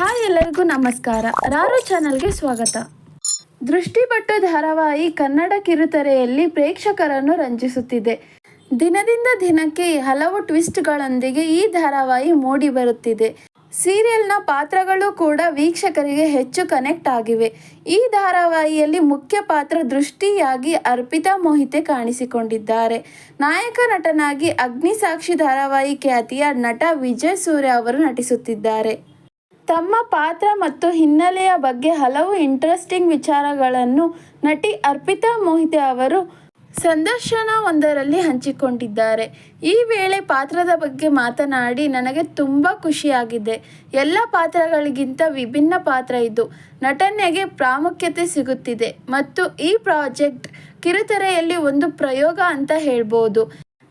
Hi ಎಲ್ಲರಿಗೂ ನಮಸ್ಕಾರ. ರಾರು ಚಾನಲ್ಗೆ ಸ್ವಾಗತ. ದೃಷ್ಟಿಪಟ್ಟ ಧಾರಾವಾಹಿ ಕನ್ನಡ ಕಿರುತೆರೆಯಲ್ಲಿ ಪ್ರೇಕ್ಷಕರನ್ನು ರಂಜಿಸುತ್ತಿದೆ. ದಿನದಿಂದ ದಿನಕ್ಕೆ ಹಲವು ಟ್ವಿಸ್ಟ್ಗಳೊಂದಿಗೆ ಈ ಧಾರಾವಾಹಿ ಮೂಡಿ ಬರುತ್ತಿದೆ. ಸೀರಿಯಲ್ನ ಪಾತ್ರಗಳು ಕೂಡ ವೀಕ್ಷಕರಿಗೆ ಹೆಚ್ಚು ಕನೆಕ್ಟ್ ಆಗಿವೆ. ಈ ಧಾರಾವಾಹಿಯಲ್ಲಿ ಮುಖ್ಯ ಪಾತ್ರ ದೃಷ್ಟಿಯಾಗಿ ಅರ್ಪಿತಾ ಮೋಹಿತೆ ಕಾಣಿಸಿಕೊಂಡಿದ್ದಾರೆ. ನಾಯಕ ನಟನಾಗಿ ಅಗ್ನಿಸಾಕ್ಷಿ ಧಾರಾವಾಹಿ ಖ್ಯಾತಿಯ ನಟ ವಿಜಯ್ ಸೂರ್ಯ ಅವರು ನಟಿಸುತ್ತಿದ್ದಾರೆ. ತಮ್ಮ ಪಾತ್ರ ಮತ್ತು ಹಿನ್ನೆಲೆಯ ಬಗ್ಗೆ ಹಲವು ಇಂಟ್ರೆಸ್ಟಿಂಗ್ ವಿಚಾರಗಳನ್ನು ನಟಿ ಅರ್ಪಿತಾ ಮೋಹಿತೆ ಅವರು ಸಂದರ್ಶನವೊಂದರಲ್ಲಿ ಹಂಚಿಕೊಂಡಿದ್ದಾರೆ. ಈ ವೇಳೆ ಪಾತ್ರದ ಬಗ್ಗೆ ಮಾತನಾಡಿ, ನನಗೆ ತುಂಬ ಖುಷಿಯಾಗಿದೆ. ಎಲ್ಲ ಪಾತ್ರಗಳಿಗಿಂತ ವಿಭಿನ್ನ ಪಾತ್ರ ಇದು. ನಟನೆಗೆ ಪ್ರಾಮುಖ್ಯತೆ ಸಿಗುತ್ತಿದೆ ಮತ್ತು ಈ ಪ್ರಾಜೆಕ್ಟ್ ಕಿರುತೆರೆಯಲ್ಲಿ ಒಂದು ಪ್ರಯೋಗ ಅಂತ ಹೇಳ್ಬೋದು.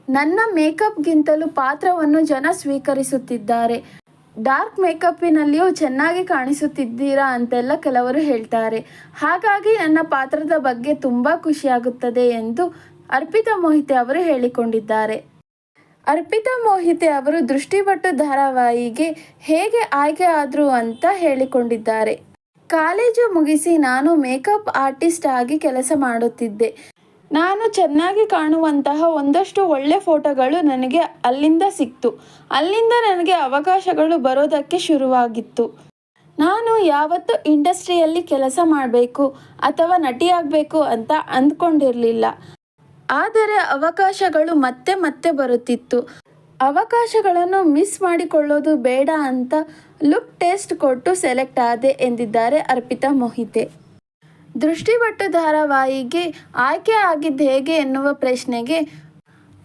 ನನ್ನ ಮೇಕಪ್ಗಿಂತಲೂ ಪಾತ್ರವನ್ನು ಜನ ಸ್ವೀಕರಿಸುತ್ತಿದ್ದಾರೆ. ಡಾರ್ಕ್ ಮೇಕಪ್ಪಿನಲ್ಲಿಯೂ ಚೆನ್ನಾಗಿ ಕಾಣಿಸುತ್ತಿದ್ದೀರಾ ಅಂತೆಲ್ಲ ಕೆಲವರು ಹೇಳ್ತಾರೆ. ಹಾಗಾಗಿ ನನ್ನ ಪಾತ್ರದ ಬಗ್ಗೆ ತುಂಬ ಖುಷಿಯಾಗುತ್ತದೆ ಎಂದು ಅರ್ಪಿತಾ ಮೋಹಿತೆ ಅವರು ಹೇಳಿಕೊಂಡಿದ್ದಾರೆ. ಅರ್ಪಿತಾ ಮೋಹಿತೆ ಅವರು ದೃಷ್ಟಿಪಟ್ಟು ಧಾರಾವಾಹಿಗೆ ಹೇಗೆ ಆಯ್ಕೆ ಆದರು ಅಂತ ಹೇಳಿಕೊಂಡಿದ್ದಾರೆ. ಕಾಲೇಜು ಮುಗಿಸಿ ನಾನು ಮೇಕಪ್ ಆರ್ಟಿಸ್ಟ್ ಆಗಿ ಕೆಲಸ ಮಾಡುತ್ತಿದ್ದೆ. ನಾನು ಚೆನ್ನಾಗಿ ಕಾಣುವಂತಹ ಒಂದಷ್ಟು ಒಳ್ಳೆ ಫೋಟೋಗಳು ನನಗೆ ಅಲ್ಲಿಂದ ಸಿಕ್ತು. ಅಲ್ಲಿಂದ ನನಗೆ ಅವಕಾಶಗಳು ಬರೋದಕ್ಕೆ ಶುರುವಾಗಿತ್ತು. ನಾನು ಯಾವತ್ತೂ ಇಂಡಸ್ಟ್ರಿಯಲ್ಲಿ ಕೆಲಸ ಮಾಡಬೇಕು ಅಥವಾ ನಟಿಯಾಗಬೇಕು ಅಂತ ಅಂದ್ಕೊಂಡಿರಲಿಲ್ಲ. ಆದರೆ ಅವಕಾಶಗಳು ಮತ್ತೆ ಮತ್ತೆ ಬರುತ್ತಿತ್ತು. ಅವಕಾಶಗಳನ್ನು ಮಿಸ್ ಮಾಡಿಕೊಳ್ಳೋದು ಬೇಡ ಅಂತ ಲುಕ್ ಟೆಸ್ಟ್ ಕೊಟ್ಟು ಸೆಲೆಕ್ಟ್ ಆದೆ ಎಂದಿದ್ದಾರೆ ಅರ್ಪಿತಾ ಮೋಹಿತೆ. ದೃಷ್ಟಿಪಟ್ಟು ಧಾರಾವಾಹಿಗೆ ಆಯ್ಕೆ ಆಗಿದ್ದು ಹೇಗೆ ಎನ್ನುವ ಪ್ರಶ್ನೆಗೆ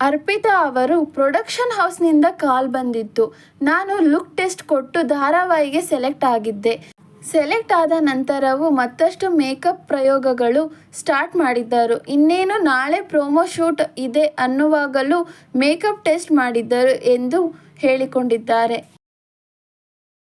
ಅರ್ಪಿತಾ ಅವರು, ಪ್ರೊಡಕ್ಷನ್ ಹೌಸ್ನಿಂದ ಕಾಲ್ ಬಂದಿತ್ತು. ನಾನು ಲುಕ್ ಟೆಸ್ಟ್ ಕೊಟ್ಟು ಧಾರಾವಾಹಿಗೆ ಸೆಲೆಕ್ಟ್ ಆಗಿದ್ದೆ. ಸೆಲೆಕ್ಟ್ ಆದ ನಂತರವೂ ಮತ್ತಷ್ಟು ಮೇಕಪ್ ಪ್ರಯೋಗಗಳು ಸ್ಟಾರ್ಟ್ ಮಾಡಿದ್ದರು. ಇನ್ನೇನು ನಾಳೆ ಪ್ರೋಮೋ ಶೂಟ್ ಇದೆ ಅನ್ನುವಾಗಲೂ ಮೇಕಪ್ ಟೆಸ್ಟ್ ಮಾಡಿದ್ದರು ಎಂದು ಹೇಳಿಕೊಂಡಿದ್ದಾರೆ.